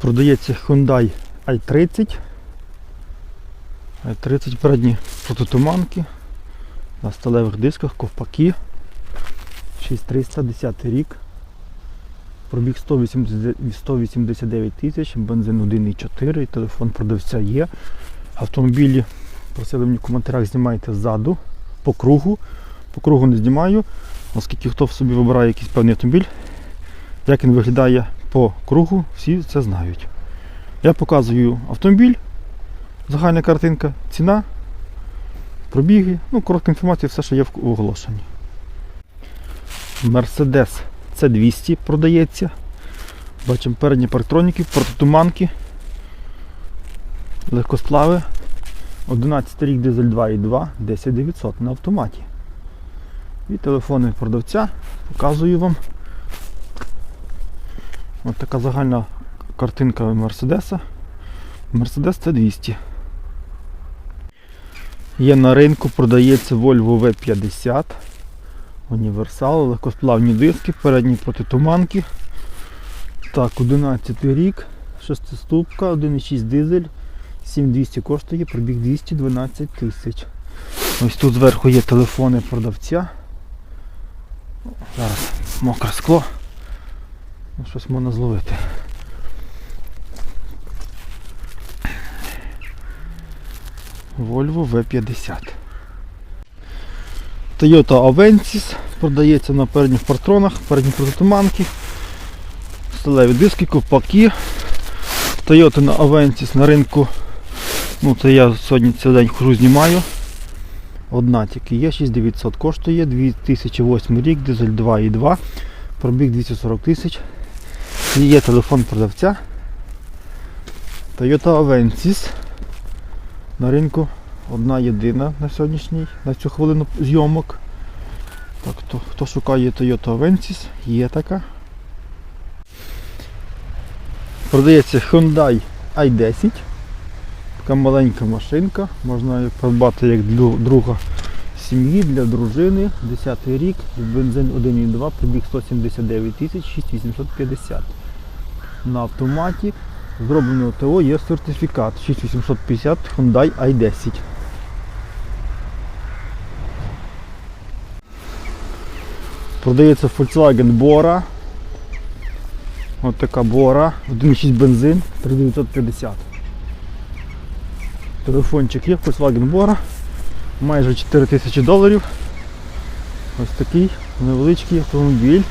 Продається Hyundai i30. i30 передні протитуманки. На сталевих дисках, ковпаки. 6300, 10 рік. Пробіг 189 тисяч, бензин 1,4, телефон продавця є. Автомобілі просили мені в коментарях знімайте ззаду, по кругу. По кругу не знімаю, оскільки хто в собі вибирає якийсь певний автомобіль, як він виглядає по кругу, всі це знають. Я показую автомобіль, загальна картинка, ціна, пробіги, ну, коротка інформація, все, що є в оголошенні. Mercedes C200 продається. Бачимо передні парктроніки, протитуманки, легкосплави. 11 рік дизель 2.2, 10900 на автоматі. І телефони продавця показую вам. Ось така загальна картинка Мерседеса. Мерседес це 200. Є на ринку, продається Volvo V50. Універсал, легкосплавні диски, передні протитуманки. Так, 11 рік, шестиступка, 1,6 дизель, 7200 коштує, пробіг 212 тисяч. Ось тут зверху є телефони продавця. Зараз мокре скло. Ну, Щось можна зловити. Volvo V50. Toyota Avensis продається на передніх патронах, передні протитуманки, сталеві диски, ковпаки. Toyota на Avensis на ринку. Ну це я сьогодні цілий день хожу знімаю. Одна тільки є, 6900 коштує, 2008 рік, дизель 2.2, пробіг 240 тисяч. І є телефон продавця. Toyota Avensis. На ринку одна єдина на сьогоднішній, на цю хвилину зйомок. Так, хто, хто шукає Toyota Avensis, є така. Продається Hyundai i10. Така маленька машинка, можна її придбати як для друга сім'ї, для дружини. 10 рік, бензин 1,2, пробіг 179 тисяч 6850. На автоматі зроблено ТО є сертифікат 6850 Hyundai i10. Продається Volkswagen Bora. Ось така Bora, 1,6 бензин, 3950. Телефончик є, Volkswagen Bora. Майже 4 тисячі доларів. Ось такий невеличкий автомобіль.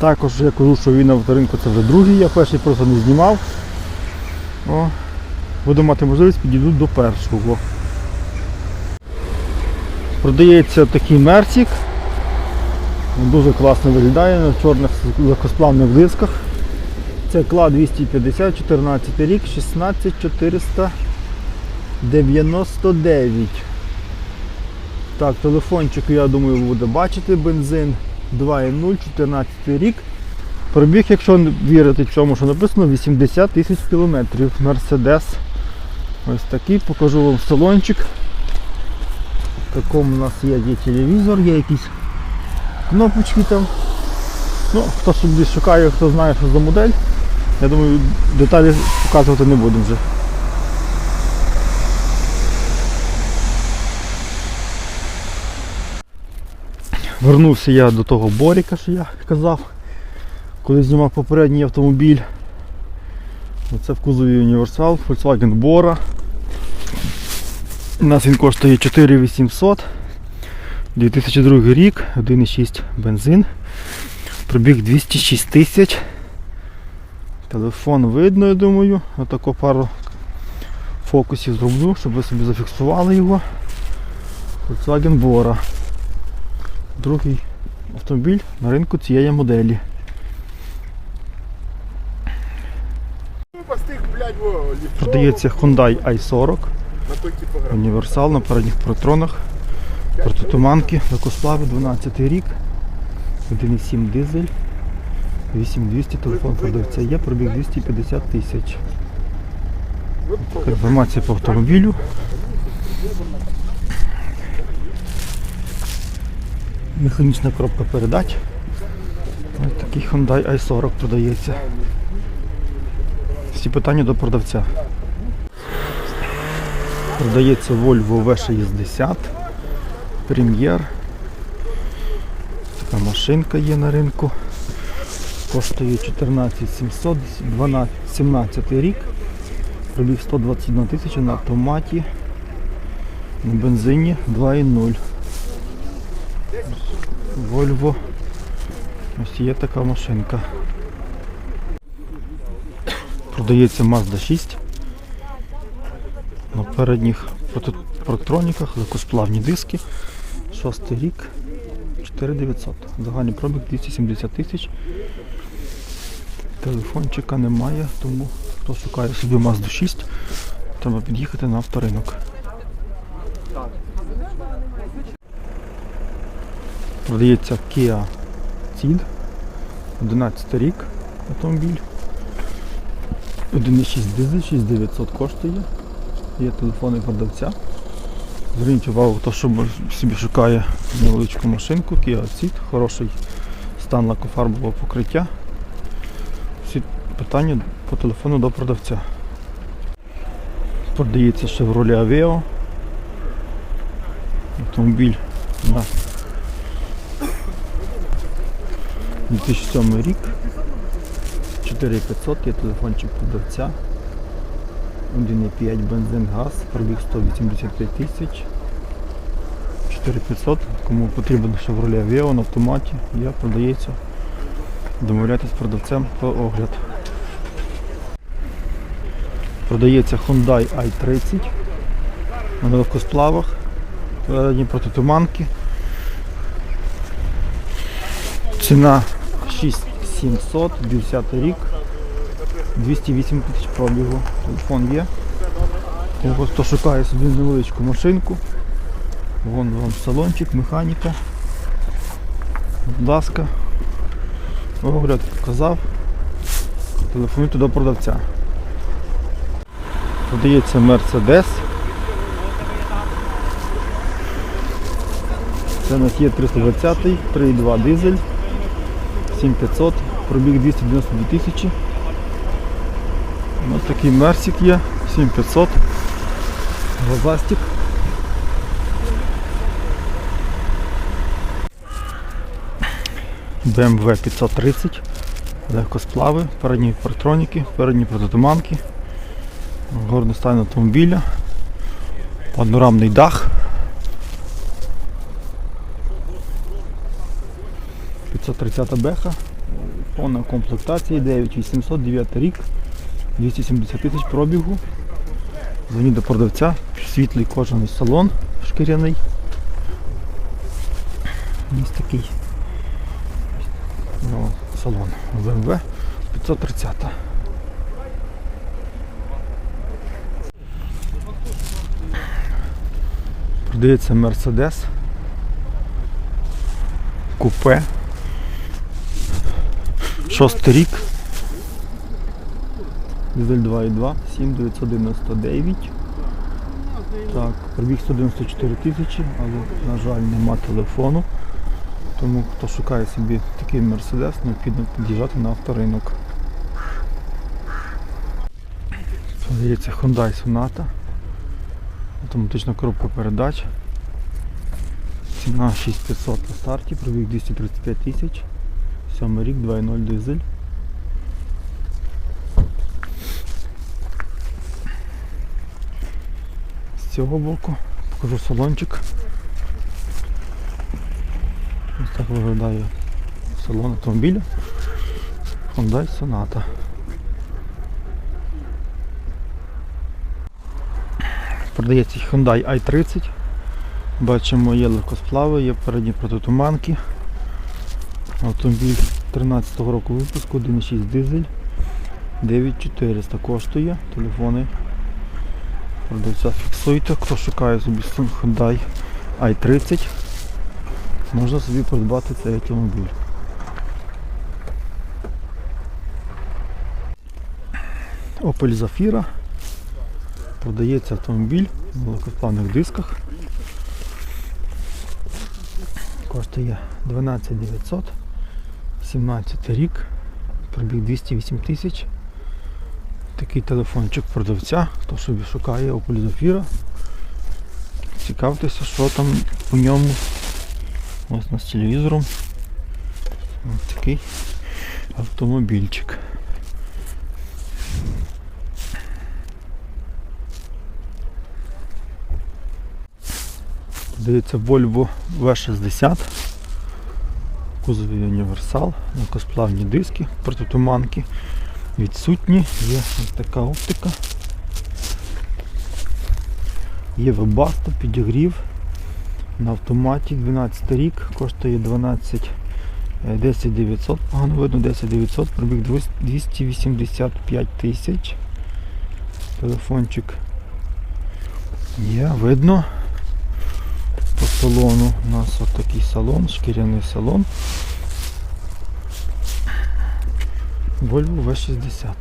Також я кажу, що він на авторинку це вже другий, я перший просто не знімав. О, буду мати можливість підійду до першого. Продається такий мерсік. Дуже класно виглядає на чорних легкосплавних дисках. Це кла 250, 14 рік, 16499. Так, телефончик, я думаю, буде бачити. Бензин 2.0, 14 рік. Пробіг, якщо вірити цьому, що написано, 80 тисяч кілометрів. Мерседес. Ось такий, покажу вам салончик. В такому у нас є, є телевізор, є якісь кнопочки там. Ну, хто собі шукає, хто знає, що за модель. Я думаю, деталі показувати не будемо вже. Вернувся я до того Боріка, що я казав, коли знімав попередній автомобіль. Оце в кузові універсал, Volkswagen Bora. У нас він коштує 4800. 2002 рік, 1,6 бензин. Пробіг 206 тисяч. Телефон видно, я думаю. Отако пару фокусів зроблю, щоб ви собі зафіксували його. Volkswagen Bora. Другий автомобіль на ринку цієї моделі. Продається Hyundai i40, на той типограф. універсал на передніх протронах, протитуманки, легкосплави, 12 рік, 1,7 дизель, 8200 телефон продавця є, пробіг 250 тисяч. Інформація по автомобілю. Механічна коробка передач. Ось такий Hyundai i40 продається. Всі питання до продавця. Продається Volvo V60 Прем'єр. Така машинка є на ринку. Коштує 14 700, 12, 17 рік. Пробіг 121 тисяча на автоматі. На бензині 2,0. Volvo. Ось є така машинка. Продається Mazda 6. На передніх парктроніках, легкосплавні диски. Шостий рік. 4900. Загальний пробіг 270 тисяч. Телефончика немає, тому хто шукає собі Mazda 6, треба під'їхати на авторинок. Продається Kia Ceed. 11 рік автомобіль. 1,6 дизель, 6900 коштує. Є телефони продавця. Зверніть увагу, що собі шукає невеличку машинку, Kia Ceed, хороший стан лакофарбового покриття. Всі питання по телефону до продавця. Продається Chevrolet Aveo. Автомобіль на 2007 рік. 4500 є телефончик продавця. 1,5 бензин газ, пробіг 185 тисяч. 4500. Кому потрібен Chevrolet Aveo на автоматі, є, продається. Домовляйтесь з продавцем про огляд. Продається Hyundai i30 на легкосплавах, протитуманки. Ціна 6700, 10 рік, 208 тисяч пробігу. Телефон є. Кого хто шукає собі невеличку машинку. Вон вам салончик, механіка. Будь ласка. Огляд показав. Телефонуйте до продавця. Продається Mercedes. Це у нас є 320, 3,2 дизель, 7500, пробіг 292 тисячі. Ось такий мерсик є, 7500. Глазастик. BMW 530, легкосплави, передні партроніки, передні протитуманки, горний стан автомобіля, панорамний дах. 530 беха, повна комплектація, 9800, 9 рік, 270 тисяч пробігу. Дзвоніть до продавця, світлий кожаний салон шкіряний. Ось такий ну, салон BMW 530. Продається Mercedes. Купе. Шостий рік. Дизель 2.2, 7999. Так, пробіг 194 тисячі, але, на жаль, нема телефону. Тому хто шукає собі такий Мерседес, необхідно під'їжджати на авторинок. Продається Hyundai Sonata. Автоматична коробка передач. Ціна 6500 на старті, пробіг 235 тисяч. Сьомий рік, 2.0 дизель. З цього боку покажу салончик. Ось так виглядає салон автомобіля. Hyundai Sonata. Продається Hyundai i30. Бачимо, є легкосплави, є передні протитуманки. Автомобіль 13 року випуску, 1.6 дизель. 9400 коштує. Телефони продавця фіксуйте. Хто шукає собі Hyundai i30, можна собі придбати цей автомобіль. Opel Zafira. Продається автомобіль на легкосплавних дисках. Коштує 12 900, 17 рік, пробіг 208 тисяч. Такий телефончик продавця, хто собі шукає Opel Цікавтеся, що там у ньому. Ось у нас з телевізором. Ось такий автомобільчик. Здається, Volvo V60. Кузові універсал, легкосплавні диски, протитуманки відсутні, є ось така оптика. Є вебасто, підігрів на автоматі 12 рік, коштує 12 е, 10 900, погано видно 10 900, пробіг 285 тисяч. Телефончик є, видно. По салону у нас отакий салон, шкіряний салон. Volvo V60.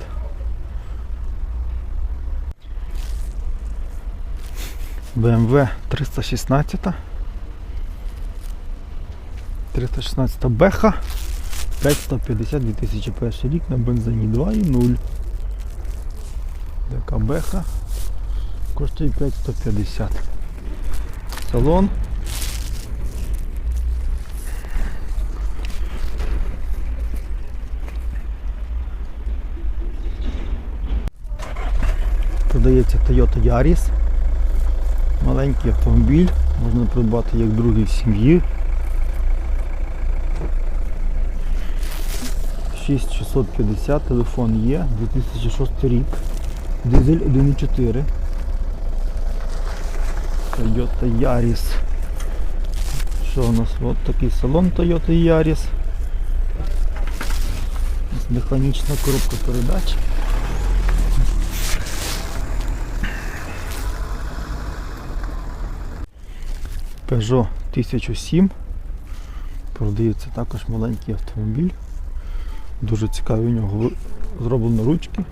BMW 316. 316 Беха. 550 2001 рік на бензині 2,0. Така Беха. Коштує 5150. Салон. Продається Toyota Yaris. Маленький автомобіль, можна придбати як другий в сім'ї. 6650, телефон є, 2006 рік. Дизель 1.4. Toyota Yaris. Що у нас? От такий салон Toyota Yaris. Механічна коробка передач. Peugeot 1007. Продається також маленький автомобіль. Дуже цікаві у нього зроблено ручки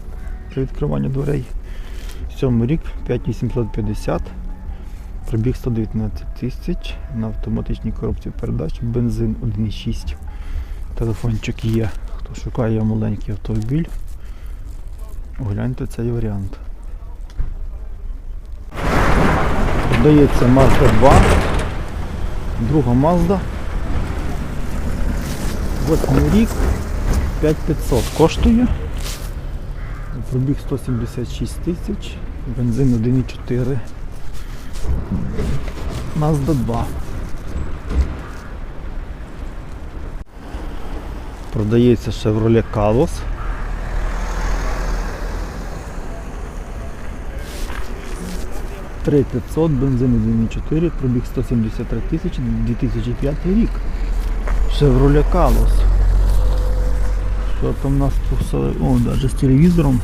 при відкриванні дверей. Сьомий рік 5850. Пробіг 119 тисяч на автоматичній коробці передач, бензин 1,6. Телефончик є. Хто шукає маленький автомобіль, огляньте цей варіант. Продається Mazda 2. Друга Mazda. 8 рік, 5500 коштує. Пробіг 176 тисяч, бензин 1,4. Mazda 2. Продається Chevrolet Калос. 3500, бензин 1.4, пробіг 173 тисячі 2005 рік. Chevrolet Kalos. Що там у нас посили? О, навіть з телевізором.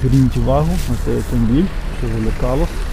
Зверніть увагу на цей автомобіль, Chevrolet Kalos.